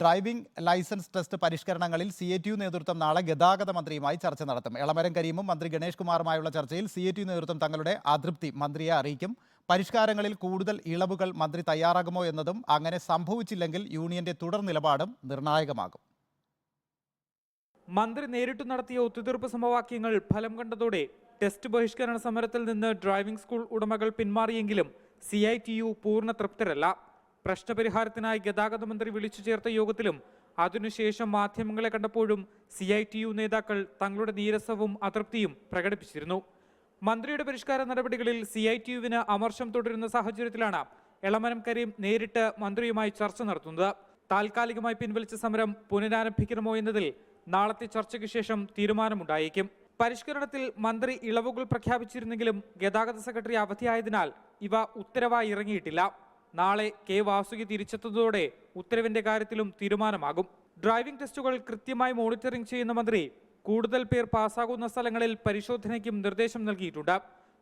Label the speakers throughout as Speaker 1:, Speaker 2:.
Speaker 1: Driving licence test പരിഷ്കരണങ്ങളിൽ C A T U നേതൃത്വം നാളെ ഗതാഗത മന്ത്രിയുമായി ചർച്ച നടത്തും. എളമരം കരീമും മന്ത്രി ഗണേഷ് കുമാറുമായുള്ള ചർച്ചയിൽ സി എ ടി യു നേതൃത്വം തങ്ങളുടെ അതൃപ്തി മന്ത്രിയെ അറിയിക്കും. പരിഷ്കാരങ്ങളിൽ കൂടുതൽ ഇളവുകൾ മന്ത്രി തയ്യാറാകുമോ എന്നതും അങ്ങനെ സംഭവിച്ചില്ലെങ്കിൽ യൂണിയന്റെ തുടർ നിലപാടും നിർണായകമാകും.
Speaker 2: മന്ത്രി നേരിട്ട് നടത്തിയ ഒത്തുതീർപ്പ് സമവാക്യങ്ങൾ ഫലം കണ്ടതോടെ ടെസ്റ്റ് ബഹിഷ്കരണ സമരത്തിൽ നിന്ന് ഡ്രൈവിംഗ് സ്കൂൾ ഉടമകൾ പിന്മാറിയെങ്കിലും സി ഐ ടി യു പൂർണ തൃപ്തരല്ല. പ്രശ്നപരിഹാരത്തിനായി ഗതാഗത മന്ത്രി വിളിച്ചു ചേർത്ത യോഗത്തിലും അതിനുശേഷം മാധ്യമങ്ങളെ കണ്ടപ്പോഴും സി ഐ ടി യു നേതാക്കൾ തങ്ങളുടെ നീരസവും അതൃപ്തിയും പ്രകടിപ്പിച്ചിരുന്നു. മന്ത്രിയുടെ പരിഷ്കാര നടപടികളിൽ സി ഐ ടി യുവിന് അമർഷം തുടരുന്ന സാഹചര്യത്തിലാണ് എളമരം കരീം നേരിട്ട് മന്ത്രിയുമായി ചർച്ച നടത്തുന്നത്. താൽക്കാലികമായി പിൻവലിച്ച സമരം പുനരാരംഭിക്കണമോ എന്നതിൽ നാളത്തെ ചർച്ചയ്ക്ക് ശേഷം തീരുമാനമുണ്ടായേക്കും. പരിഷ്കരണത്തിൽ മന്ത്രി ഇളവുകൾ പ്രഖ്യാപിച്ചിരുന്നെങ്കിലും ഗതാഗത സെക്രട്ടറി അവധിയായതിനാൽ ഇവ ഉത്തരവായി ഇറങ്ങിയിട്ടില്ല. നാളെ കെ വാസുകി തിരിച്ചെത്തുന്നതോടെ ഉത്തരവിന്റെ കാര്യത്തിലും തീരുമാനമാകും. ഡ്രൈവിംഗ് ടെസ്റ്റുകൾ കൃത്യമായി മോണിറ്ററിംഗ് ചെയ്യുന്ന മന്ത്രി കൂടുതൽ പേർ പാസ്സാകുന്ന സ്ഥലങ്ങളിൽ പരിശോധനയ്ക്കും നിർദ്ദേശം നൽകിയിട്ടുണ്ട്.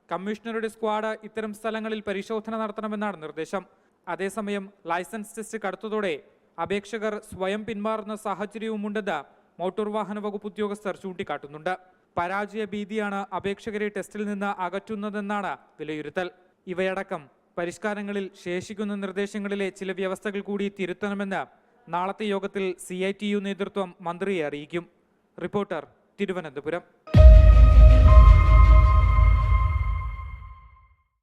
Speaker 2: കമ്മീഷണറുടെ സ്ക്വാഡ് ഇത്തരം സ്ഥലങ്ങളിൽ പരിശോധന നടത്തണമെന്നാണ് നിർദ്ദേശം. അതേസമയം ലൈസൻസ് ടെസ്റ്റ് കടുത്തതോടെ അപേക്ഷകർ സ്വയം പിന്മാറുന്ന സാഹചര്യവുമുണ്ടെന്ന് മോട്ടോർ വാഹന വകുപ്പ് ഉദ്യോഗസ്ഥർ ചൂണ്ടിക്കാട്ടുന്നുണ്ട്. പരാജയ ഭീതിയാണ് അപേക്ഷകരെ ടെസ്റ്റിൽ നിന്ന് അകറ്റുന്നതെന്നാണ് വിലയിരുത്തൽ. ഇവയടക്കം പരിഷ്കാരങ്ങളിൽ ശേഷിക്കുന്ന നിർദ്ദേശങ്ങളിലെ ചില വ്യവസ്ഥകൾ കൂടി തിരുത്തണമെന്ന് നാളത്തെ യോഗത്തിൽ സി ഐ ടി യു നേതൃത്വം മന്ത്രിയെ അറിയിക്കും. റിപ്പോർട്ടർ തിരുവനന്തപുരം.